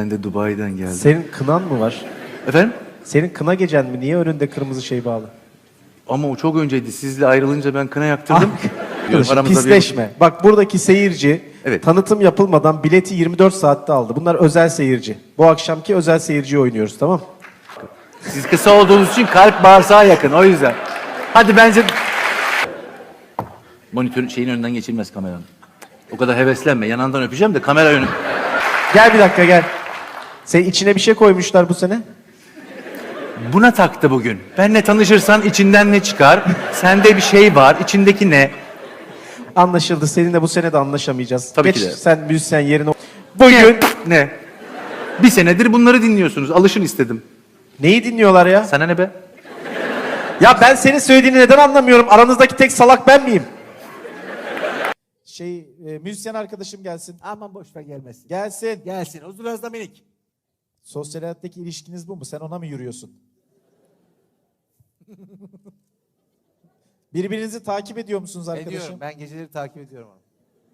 ben de Dubai'den geldim. Senin kınan mı var? Efendim? Senin kına gecen mi? Niye önünde kırmızı şey bağlı? Ama o çok önceydi. Sizle ayrılınca ben kına yaktırdım. Diyorum, Arkadaşım aramızda bir- pisleşme. Bak buradaki seyirci Evet. tanıtım yapılmadan bileti 24 saatte aldı. Bunlar özel seyirci. Bu akşamki özel seyirciyi oynuyoruz tamam mı? Siz kısa olduğunuz için kalp bağırsağa yakın o yüzden. Hadi bence... Monitörün şeyin önünden geçilmez kameranın. O kadar heveslenme. Yanından öpeceğim de kamera önü. Gel bir dakika gel. Sen içine bir şey koymuşlar bu sene. Buna taktı bugün. Benle tanışırsan içinden ne çıkar? Sende bir şey var. İçindeki ne? Anlaşıldı. Seninle bu sene de anlaşamayacağız. Tabii Geç ki de. sen müzisyen yerine. Bugün Ne? Bir senedir bunları dinliyorsunuz. Alışın istedim. neyi dinliyorlar ya? Sana ne be? Ya ben senin söylediğini neden anlamıyorum? Aranızdaki tek salak ben miyim? Şey, e, müzisyen arkadaşım gelsin. Aman boş ver gelmesin. Gelsin. Gelsin. Huzur Özlem minik. Sosyal hayattaki ilişkiniz bu mu? Sen ona mı yürüyorsun? Birbirinizi takip ediyor musunuz arkadaşım? Ediyorum. Ben geceleri takip ediyorum onu.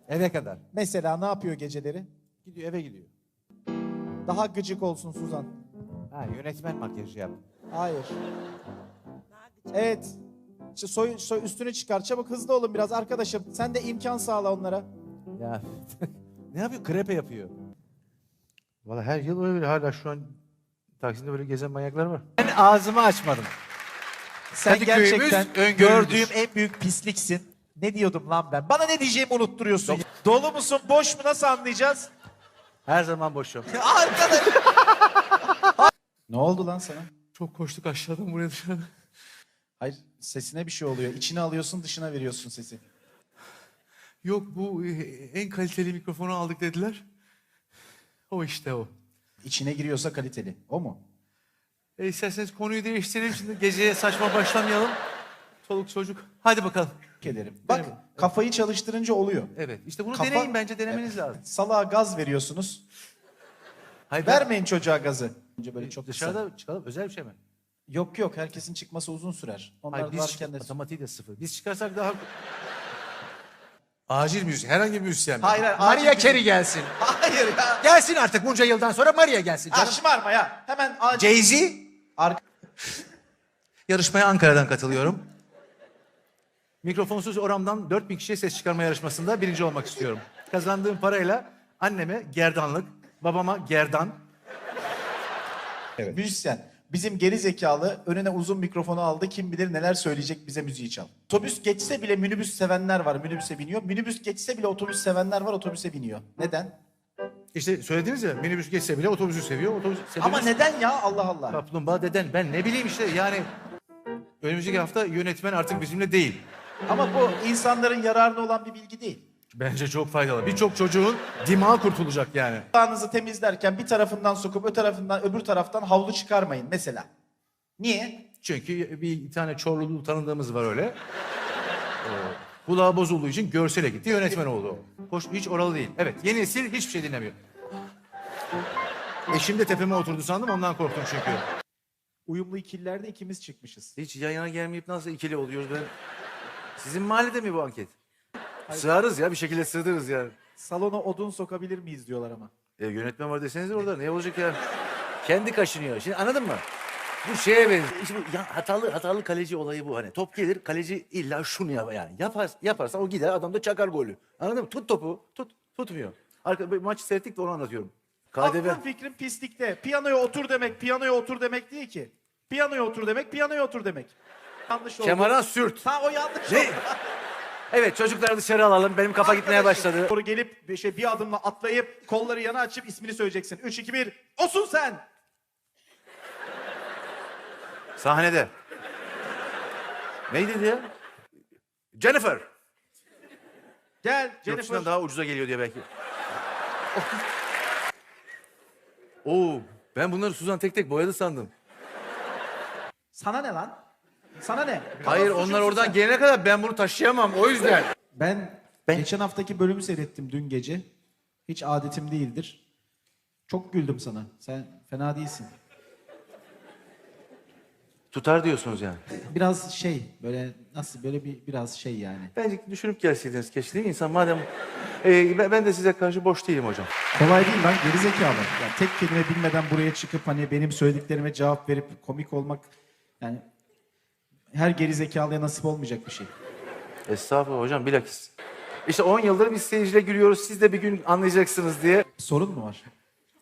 Eve kadar. Mesela ne yapıyor geceleri? Gidiyor eve gidiyor. Daha gıcık olsun Suzan. Ha yönetmen makyajı yap. Hayır. Evet. Şu soy, soy üstünü çıkar. Çabuk hızlı olun biraz arkadaşım. Sen de imkan sağla onlara. Ya ne yapıyor? Krepe yapıyor. Valla her yıl öyle. Hala şu an Taksim'de böyle gezen manyaklar var. Ben ağzımı açmadım. Sen Kadıköy'ümüz gerçekten öngörülüdür. gördüğüm en büyük pisliksin. Ne diyordum lan ben? Bana ne diyeceğimi unutturuyorsun. ya. Dolu musun, boş mu nasıl anlayacağız? Her zaman boşum. Arkadaş. ne oldu lan sana? Çok koştuk aşağıdan buraya dışarı. Hayır, sesine bir şey oluyor. İçine alıyorsun, dışına veriyorsun sesi. Yok bu e, en kaliteli mikrofonu aldık dediler. O işte o. İçine giriyorsa kaliteli. O mu? E, isterseniz konuyu değiştirelim şimdi. Geceye saçma başlamayalım. Çoluk çocuk. Hadi bakalım. Ederim. Bak, Benim- kafayı çalıştırınca oluyor. Evet. işte bunu Kafa- deneyin bence denemeniz lazım. Salağa gaz veriyorsunuz. Hayır, ben- Vermeyin çocuğa gazı. Önce böyle çok kısa. Dışarıda çıkalım. Özel bir şey mi? Yok yok, herkesin çıkması uzun sürer. Onlar Hayır biz varken de... matematiği de sıfır. Biz çıkarsak daha... Acil müzik, herhangi bir müzisyen. mi? Hayır, hayır, Maria acil Carey gelsin. Hayır ya. Gelsin artık bunca yıldan sonra Maria gelsin Ha, canım. şımarma ya. Hemen acil. Jay-Z. Arka... Yarışmaya Ankara'dan katılıyorum. Mikrofonsuz oramdan 4000 kişiye ses çıkarma yarışmasında birinci olmak istiyorum. Kazandığım parayla anneme gerdanlık, babama gerdan, Müzisyen. Bizim geri zekalı önüne uzun mikrofonu aldı. Kim bilir neler söyleyecek bize müziği çal. Otobüs geçse bile minibüs sevenler var. Minibüse biniyor. Minibüs geçse bile otobüs sevenler var. Otobüse biniyor. Neden? İşte söylediniz ya minibüs geçse bile otobüsü seviyor. Otobüs Ama neden ya Allah Allah. Kaplumbağa deden ben ne bileyim işte yani önümüzdeki hafta yönetmen artık bizimle değil. Ama bu insanların yararına olan bir bilgi değil. Bence çok faydalı. Birçok çocuğun dimağı kurtulacak yani. Kulağınızı temizlerken bir tarafından sokup öbür tarafından öbür taraftan havlu çıkarmayın mesela. Niye? Çünkü bir tane Çorlulu tanıdığımız var öyle. Ee, Kulağı bozulduğu için görsele gitti yönetmen oldu. Hoş, hiç oralı değil. Evet yeni nesil hiçbir şey dinlemiyor. Eşim de tepeme oturdu sandım ondan korktum çünkü. Uyumlu ikililerde ikimiz çıkmışız. Hiç yan yana gelmeyip nasıl ikili oluyoruz ben? Sizin mahallede mi bu anket? Sığarız ya bir şekilde sığdırırız yani. Salona odun sokabilir miyiz diyorlar ama. E, yönetmen var deseniz orada ne olacak ya? Kendi kaşınıyor. Şimdi anladın mı? Bu şeye benziyor. İşte bu ya, hatalı hatalı kaleci olayı bu hani. Top gelir kaleci illa şunu yap yani. Yapar, yaparsa o gider adam da çakar golü. Anladın mı? Tut topu. Tut. Tutmuyor. Arka, bir maçı seyrettik de onu anlatıyorum. KDV. Aklım fikrim pislikte. Piyanoya otur demek, piyanoya otur demek değil ki. Piyanoya otur demek, piyanoya otur demek. Yanlış oldu. Kemara sürt. Ha o yanlış Ne? oldu. Evet çocukları dışarı alalım. Benim kafa gitmeye başladı. Doğru gelip bir şey bir adımla atlayıp kolları yana açıp ismini söyleyeceksin. 3 2 1. Osun sen. Sahnede. Neydi dedi ya? Jennifer. Gel Yurt Jennifer. dışından daha ucuza geliyor diye belki. Oo, ben bunları Suzan tek tek boyadı sandım. Sana ne lan? Sana ne? Hayır onlar oradan sen. gelene kadar ben bunu taşıyamam o yüzden. Ben, Ben- geçen haftaki bölümü seyrettim dün gece. Hiç adetim değildir. Çok güldüm sana. Sen fena değilsin. Tutar diyorsunuz yani. Biraz şey böyle nasıl böyle bir biraz şey yani. Bence düşünüp gelseydiniz keşke değil mi? İnsan madem Ee, ben- ben de size karşı boş değilim hocam. Kolay değil lan gerizekalı. Ya tek kelime bilmeden buraya çıkıp hani benim söylediklerime cevap verip komik olmak yani her gerizekalıya nasip olmayacak bir şey. Estağfurullah hocam bilakis. İşte 10 yıldır biz seyirciyle gülüyoruz. Siz de bir gün anlayacaksınız diye. Sorun mu var?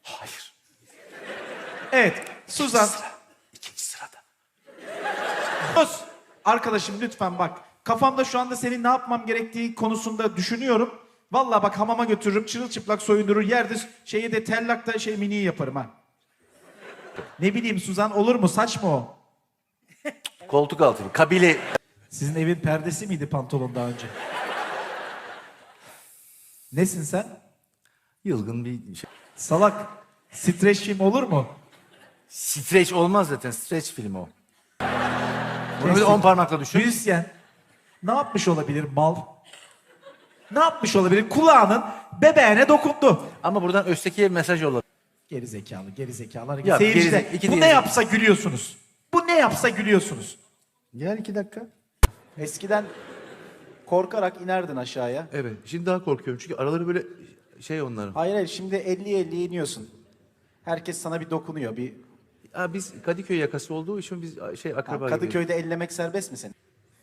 Hayır. Evet. Suzan. İkinci sırada. Sus. Arkadaşım lütfen bak. Kafamda şu anda senin ne yapmam gerektiği konusunda düşünüyorum. Vallahi bak hamama götürürüm, çırılçıplak soyundurur, yerde şeyi de tellakta şey mini yaparım ha. Ne bileyim Suzan olur mu? Saç mı o? Koltuk altı. Kabile. Sizin evin perdesi miydi pantolon daha önce? Nesin sen? Yılgın bir şey. Salak. Streç film olur mu? Streç olmaz zaten. Streç filmi o. Bunu bir. 10 parmakla düşün. Müzisyen. Ne yapmış olabilir mal? Ne yapmış olabilir? Kulağının bebeğine dokundu. Ama buradan Özteki'ye mesaj yolladım. Geri zekalı, geri zekalar. Ya, Seyirciler, geri- iki bu ne yapsa gülüyorsunuz. Bu ne yapsa gülüyorsunuz. Gel iki dakika. Eskiden korkarak inerdin aşağıya. Evet. Şimdi daha korkuyorum. Çünkü araları böyle şey onların. Hayır hayır şimdi 50-50 iniyorsun. Herkes sana bir dokunuyor. Bir Ha, biz Kadıköy yakası olduğu için biz şey Ha, akraba gibiyiz. Kadıköy'de ellemek serbest mi senin?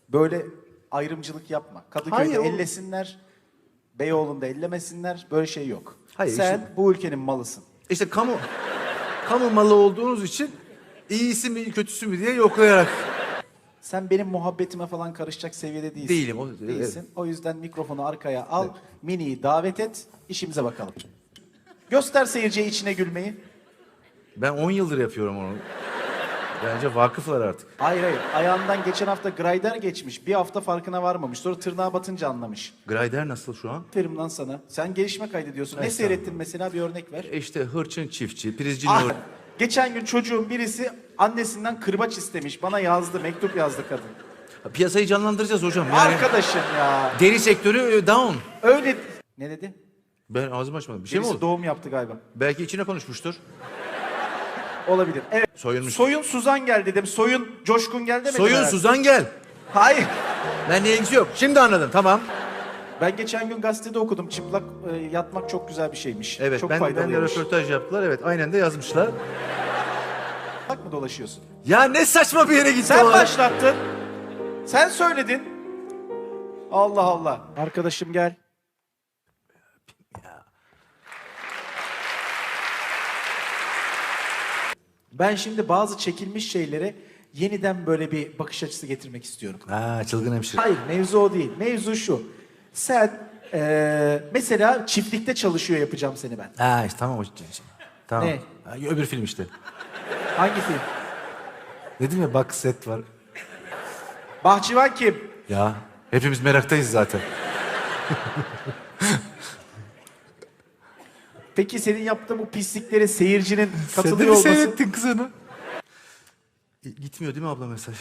Böyle ayrımcılık yapma. Kadıköy'de Hayır, o- ellesinler, Beyoğlu'nda ellemesinler. Böyle şey yok. Hayır, Sen işte- bu ülkenin malısın. İşte kamu kamu malı olduğunuz için iyisi mi kötüsü mü diye yoklayarak. Sen benim muhabbetime falan karışacak seviyede değilsin. Değilim, o- Değilsin. O yüzden mikrofonu arkaya al, Mini'yi davet et, işimize bakalım. Göster seyirciye içine gülmeyi. Ben 10 yıldır yapıyorum onu. Bence vakıflar artık. Hayır hayır. Ayağından geçen hafta grinder geçmiş. Bir hafta farkına varmamış. Sonra tırnağa batınca anlamış. Grider nasıl şu an? Aferin lan sana. Sen gelişme kaydediyorsun. Ne Evet, seyrettin mesela bir örnek ver. E İşte hırçın çiftçi, prizci Ah, Nur. Geçen gün çocuğun birisi annesinden kırbaç istemiş. Bana yazdı, mektup yazdı kadın. Piyasayı canlandıracağız hocam. Yani Arkadaşım ya. deri sektörü e, down. Öyle... Ne dedi? Ben ağzımı açmadım. Bir şey mi Birisi oldu? doğum yaptı galiba. Belki içine konuşmuştur. Olabilir. Evet. Soyunmuş. Soyun Suzan gel dedim. Soyun Coşkun gel demedim. Soyun herhalde. Suzan gel. Hayır. Ben ilgisi yok. Şimdi anladım tamam. Ben geçen gün gazetede okudum. Çıplak e, yatmak çok güzel bir şeymiş. Evet çok ben, ben de faydalıymış. röportaj yaptılar. Evet aynen de yazmışlar. Bak mı dolaşıyorsun? Ya ne saçma bir yere gitti Sen o. başlattın. Sen söyledin. Allah Allah. Arkadaşım gel. Ben şimdi bazı çekilmiş şeylere yeniden böyle bir bakış açısı getirmek istiyorum. Ha çılgın hemşire. Hayır mevzu o değil. Mevzu şu. Sen eee, mesela çiftlikte çalışıyor yapacağım seni ben. Ha işte tamam o şey. Tamam. Ne? Ha, öbür film işte. Hangi film? Dedim ya bak set var. Bahçıvan kim? Ya hepimiz meraktayız zaten. Peki senin yaptığın bu pislikleri seyircinin Sen de katılıyor mi olması... seyrettin kızını? E, Gitmiyor değil mi abla mesaj?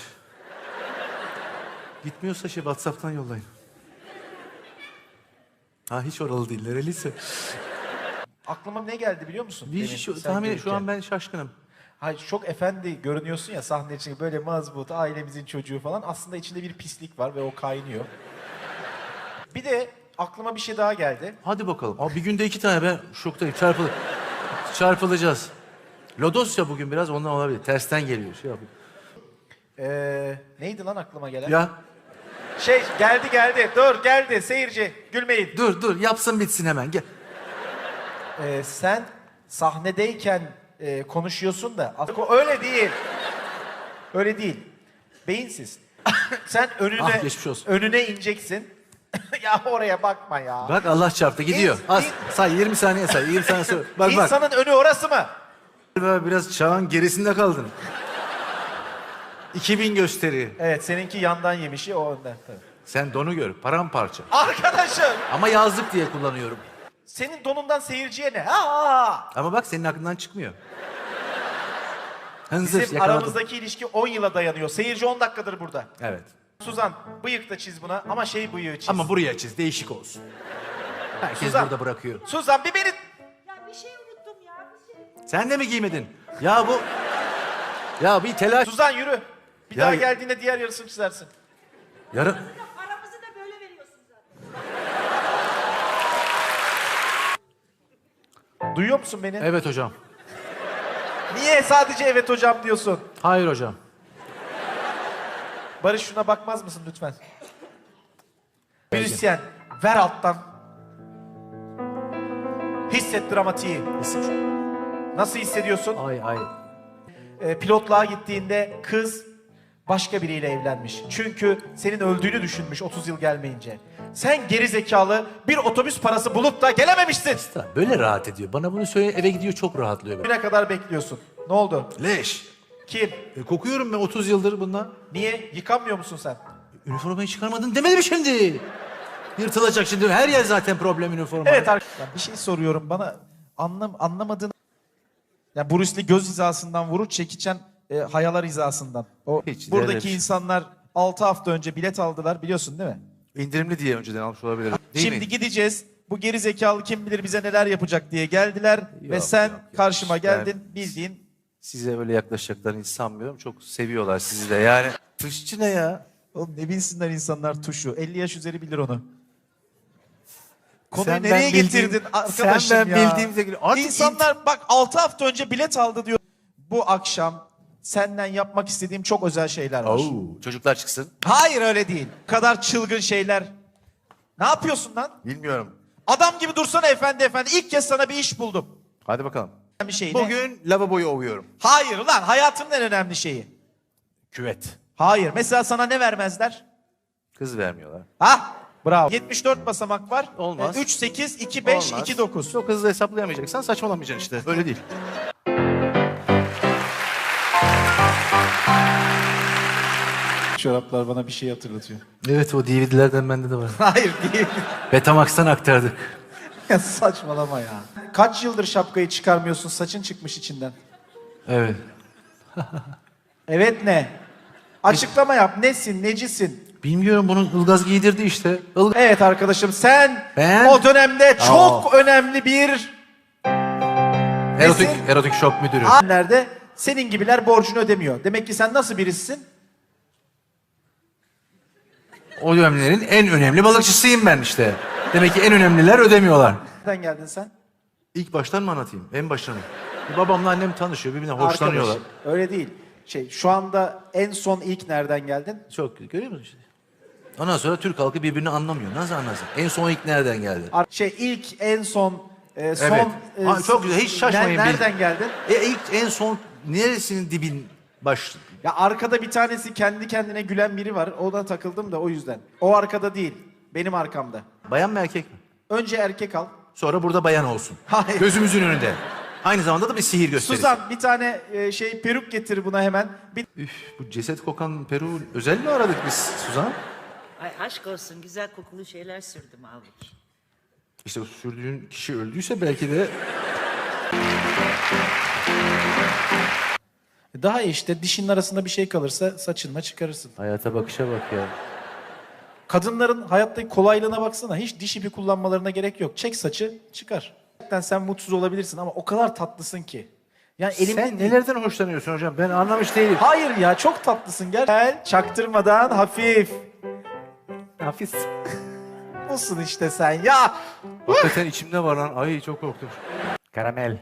Gitmiyorsa şey Whatsapp'tan yollayın. Ha hiç oralı değil. Nereliyse. Aklıma ne geldi biliyor musun? Bir Demin şu, sen tahmin şu an ben şaşkınım. Hayır çok efendi görünüyorsun ya sahne içinde böyle mazbut, ailemizin çocuğu falan. Aslında içinde bir pislik var ve o kaynıyor. Bir de aklıma bir şey daha geldi. Hadi bakalım. Abi bir günde iki tane ben şoktayım. Çarpıl çarpılacağız. Lodos ya bugün biraz ondan olabilir. Tersten geliyor. Şey yapıyor. Ee, neydi lan aklıma gelen? Ya Şey geldi geldi. Dur geldi seyirci. Gülmeyin. dur dur yapsın bitsin hemen gel. Ee, sen sahnedeyken e, konuşuyorsun da aslında öyle değil. Öyle değil. Beyinsiz. sen önüne Ah, geçmiş olsun. önüne ineceksin. ya oraya bakma ya. Bak Allah çarptı gidiyor. İn- Az in- say 20 saniye say 20 saniye sonra. Bak bak. İnsanın önü orası mı? Galiba Biraz çağın gerisinde kaldın. 2000 gösteri. Evet seninki yandan yemişi o önden tabii. Sen donu gör paramparça. Arkadaşım Ama yazlık diye kullanıyorum. senin donundan seyirciye ne? Aa! Ama bak senin aklından çıkmıyor. Hınzır Bizim yakaladım. aramızdaki ilişki 10 yıla dayanıyor. Seyirci 10 dakikadır burada. Evet. Suzan bıyık da çiz buna ama şey bıyığı çiz. Ama buraya çiz değişik olsun. Herkes Suzan. burada bırakıyor. Suzan bir beni... Ya bir şey unuttum ya bir şey. Sen de mi giymedin? Ya bu... Ya bir telaş... Suzan yürü. Bir Ya- daha geldiğinde diğer yarısını çizersin. Yarın... Aramızı da böyle veriyorsun zaten. Duyuyor musun beni? Evet hocam. Niye sadece evet hocam diyorsun? Hayır hocam. Barış şuna bakmaz mısın lütfen? Müzisyen ver alttan. Hisset dramatiği. Nasıl hissediyorsun? Ay ay. e, pilotluğa gittiğinde kız başka biriyle evlenmiş. Çünkü senin öldüğünü düşünmüş 30 yıl gelmeyince. Sen geri zekalı bir otobüs parası bulup da gelememişsin. Böyle rahat ediyor. Bana bunu söyle eve gidiyor çok rahatlıyor. Bugüne kadar bekliyorsun. Ne oldu? Leş. Kim? E, kokuyorum ben 30 yıldır bundan. Niye? Yıkanmıyor musun sen? Üniformayı çıkarmadın demedi mi şimdi? Yırtılacak şimdi. Her yer zaten problem üniforma. Evet arkadaşlar bir şey soruyorum bana anlam anlamadığın ya Bruce Lee göz hizasından vurur çekiçen e, hayalar hizasından. O Hiç buradaki derler. insanlar 6 hafta önce bilet aldılar biliyorsun değil mi? İndirimli diye önceden almış olabilirim. Değil Şimdi mi? gideceğiz. Bu geri zekalı kim bilir bize neler yapacak diye geldiler ve Yok, sen yok, yok. karşıma geldin bildiğin Size öyle yaklaşacaklarını hiç sanmıyorum. Çok seviyorlar sizi de yani. Fışçı ne ya? Oğlum ne bilsinler insanlar tuşu. 50 yaş üzeri bilir onu. Konuyu Sen ben nereye bildiğim- getirdin arkadaşım sen ben ya? bildiğimize göre- Artık İnsanlar bak 6 hafta önce bilet aldı diyor. Bu akşam senden yapmak istediğim çok özel şeyler var. Oo, çocuklar çıksın. Hayır öyle değil. Bu kadar çılgın şeyler. Ne yapıyorsun lan? Bilmiyorum. Adam gibi dursana efendi efendi. İlk kez sana bir iş buldum. Hadi bakalım. Bir şey ne? Bugün lavaboyu ovuyorum. Hayır lan hayatımın en önemli şeyi. Küvet. Hayır. Mesela sana ne vermezler? Kız vermiyorlar. Ha? Bravo. 74 basamak var. Olmaz. 3, 8, 2, 5, Olmaz. 2, 9. Çok hızlı hesaplayamayacaksan saçmalamayacaksın işte. Öyle değil. Çoraplar bana bir şey hatırlatıyor. Evet o DVD'lerden bende de var. Hayır değil. Betamax'tan aktardık. ya saçmalama ya. Kaç yıldır şapkayı çıkarmıyorsun? Saçın çıkmış içinden. Evet. Evet ne? Açıklama yap. Nesin? Necisin? Bilmiyorum bunun ılgaz giydirdi işte. Ilgaz. Evet arkadaşım sen Ben- o dönemde çok önemli bir Erotik, Nesin? erotik shop müdürü. nerede senin gibiler borcunu ödemiyor. Demek ki sen nasıl birisin? O dönemlerin en önemli balıkçısıyım ben işte. Demek ki en önemliler ödemiyorlar. Nereden geldin sen? İlk baştan mı anlatayım? En baştan mı? Babamla annem tanışıyor, birbirine hoşlanıyorlar. Arkadaş, öyle değil. Şey şu anda en son ilk nereden geldin? Çok görüyor musun işte? Ondan sonra Türk halkı birbirini anlamıyor. Nasıl anlasın? En son ilk nereden geldi? Ar- Şey ilk en son e, son Evet. e, Ha, çok güzel, hiç şaşmayın. ne- nereden geldin? E ilk en son neresinin dibin baş? Ya arkada bir tanesi kendi kendine gülen biri var. Ona takıldım da o yüzden. O arkada değil. Benim arkamda. Bayan mı erkek mi? Önce erkek al. Sonra burada bayan olsun. Hayır. Gözümüzün önünde. Aynı zamanda da bir sihir gösterisi. Suzan bir tane e, şey peruk getir buna hemen. Bir Üf, bu ceset kokan Peru özel mi aradık biz Suzan? Ay aşk olsun güzel kokulu şeyler sürdüm halbuki. İşte o sürdüğün kişi öldüyse belki de daha iyi işte dişinin arasında bir şey kalırsa saçınla çıkarırsın. hayata bakışa bak ya. Kadınların hayattaki kolaylığına baksana. Hiç diş ipi kullanmalarına gerek yok. Çek saçı, çıkar. Gerçekten sen mutsuz olabilirsin ama o kadar tatlısın ki. Yani elimden Sen nelerden hoşlanıyorsun hocam? Ben anlamış değilim. Hayır ya çok tatlısın gel. Gel çaktırmadan hafif. Hafiz. Olsun işte sen ya. Hakikaten içimde var lan. Ay çok korktum. Karamel.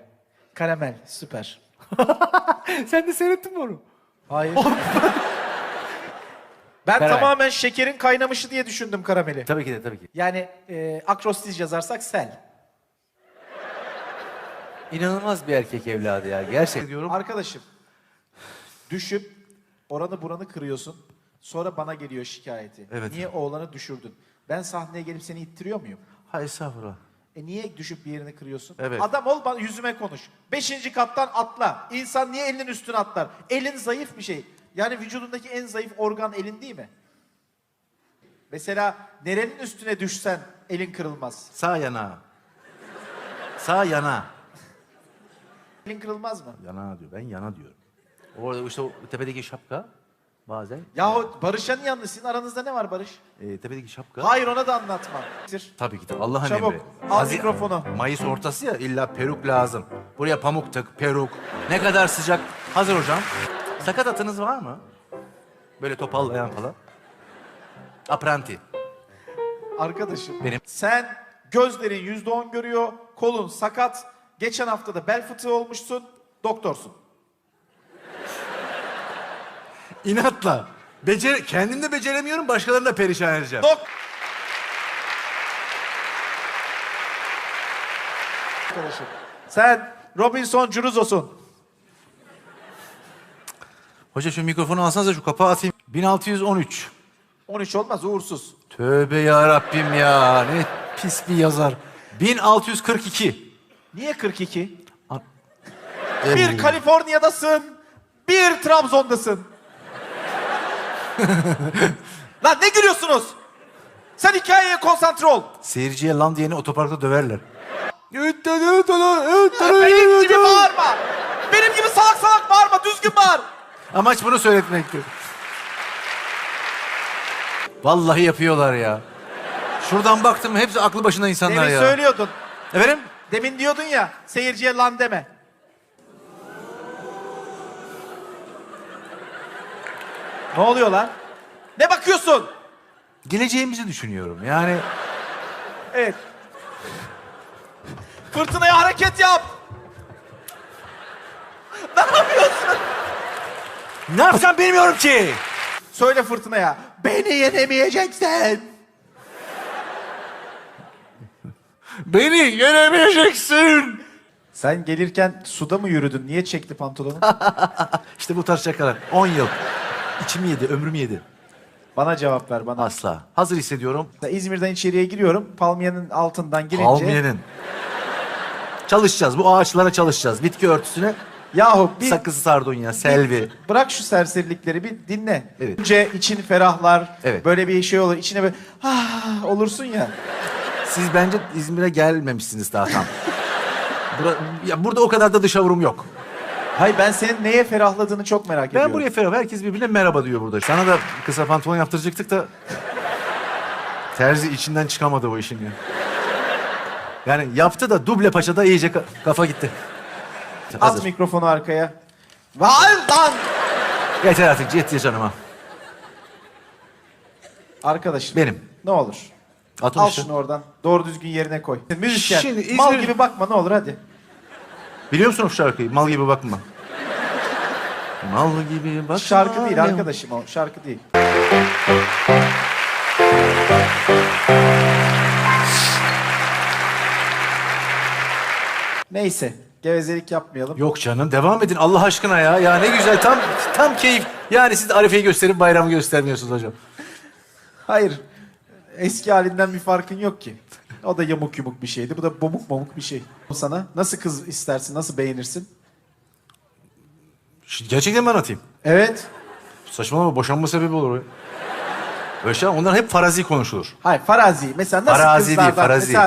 Karamel süper. Sen de seyrettin mi onu? Hayır. ben Karamel. tamamen şekerin kaynamışı diye düşündüm karameli. Tabii ki de tabii ki. Yani e, akrostiz yazarsak sel. İnanılmaz bir erkek evladı ya. Gerçekten diyorum. Arkadaşım düşüp oranı buranı kırıyorsun. Sonra bana geliyor şikayeti. Evet. Niye oğlanı düşürdün? Ben sahneye gelip seni ittiriyor muyum? Hay estağfurullah. E niye düşüp bir yerini kırıyorsun? Evet. Adam ol bana yüzüme konuş. Beşinci kattan atla. İnsan niye elinin üstüne atlar? Elin zayıf bir şey. Yani vücudundaki en zayıf organ elin değil mi? Mesela nerenin üstüne düşsen elin kırılmaz. Sağ yana. Sağ yana. Elin kırılmaz mı? Yana diyor. Ben yana diyorum. Orada işte o tepedeki şapka bazen. Yahu Barış'a niye yanlışsın? Aranızda ne var Barış? E, tepedeki şapka. Hayır ona da anlatma. Bitir. Tabii ki de Allah'ın Çabuk, emri. al mikrofonu. Mayıs ortası ya illa peruk lazım. Buraya pamuk tak, peruk. Ne kadar sıcak. Hazır hocam. Sakat atınız var mı? Böyle topallayan falan. Apranti. Arkadaşım Benim. sen gözlerin yüzde on görüyor, kolun sakat, Geçen hafta da bel fıtığı olmuşsun. Doktorsun. İnatla. Becer kendim de beceremiyorum, başkalarını da perişan edeceğim. Dok Arkadaşım. Sen Robinson Crusoe'sun. Hoca şu mikrofonu alsanıza şu kapağı atayım. 1613. 13 olmaz uğursuz. Tövbe ya Rabbim ya. Ne pis bir yazar. 1642. Niye 42? An- Bir Kaliforniya'dasın, bir Trabzon'dasın. Lan ne gülüyorsunuz? Sen hikayeye konsantre ol. Seyirciye lan diyeni otoparkta döverler. Benim gibi bağırma. Benim gibi salak salak bağırma, düzgün bağır. Amaç bunu söyletmektir. Vallahi yapıyorlar ya. Şuradan baktım hepsi aklı başında insanlar Demin ya. söylüyordun. Efendim? Demin diyordun ya, seyirciye lan deme. Ne oluyor lan? Ne bakıyorsun? Geleceğimizi düşünüyorum. Yani Evet. Fırtınaya hareket yap. Ne yapıyorsun? ne yapacağım bilmiyorum ki. Söyle fırtınaya. Beni yenemeyeceksin. Beni yenemeyeceksin. Sen gelirken suda mı yürüdün? Niye çekti pantolonu? İşte bu tarz şakalar. 10 yıl. İçimi yedi, ömrümü yedi. bana cevap ver bana. Asla. Hazır hissediyorum. İzmir'den içeriye giriyorum. Palmiyenin altından girince... Palmiyenin. Çalışacağız. Bu ağaçlara çalışacağız. Bitki örtüsüne Yahu bir sakızı sardunya, selvi. bırak şu serserilikleri bir dinle. Evet. Önce için ferahlar. Evet. Böyle bir şey olur. İçine böyle ah olursun ya. Siz bence İzmir'e gelmemişsiniz daha tam. Bura- ya burada o kadar da dışa vurum yok. Hay ben senin neye ferahladığını çok merak Ben ediyorum. buraya ferah. Herkes birbirine merhaba diyor burada. Sana da kısa pantolon yaptıracaktık da... Terzi içinden çıkamadı bu işin ya. Yani yaptı da duble paçada iyice ka- kafa gitti. At Hazır. mikrofonu arkaya. Vay lan! Yeter artık yeter canıma. Arkadaşım. Benim. Ne olur. At Al şunu oradan. Doğru düzgün yerine koy. Müzisyen. Şimdi Mal İzmir- gibi bakma ne olur hadi. Biliyor musun o şarkıyı? Mal gibi bakma. Mal gibi bakma. Şarkı değil arkadaşım o. Şarkı değil. Neyse. Gevezelik yapmayalım. Yok canım devam edin Allah aşkına ya. Ya ne güzel tam tam keyif. Yani siz Arife'yi gösterip bayramı göstermiyorsunuz hocam. Hayır. Eski halinden bir farkın yok ki. O da yamuk yumuk bir şeydi. Bu da bomuk bomuk bir şey. Sana nasıl kız istersin, nasıl beğenirsin? Şimdi gerçekten mi anlatayım? Evet. Saçmalama boşanma sebebi olur. o. Öyle şey onlar hep farazi konuşulur. Hayır farazi. Mesela nasıl Farazi değil, kızlardan... farazi. Mesela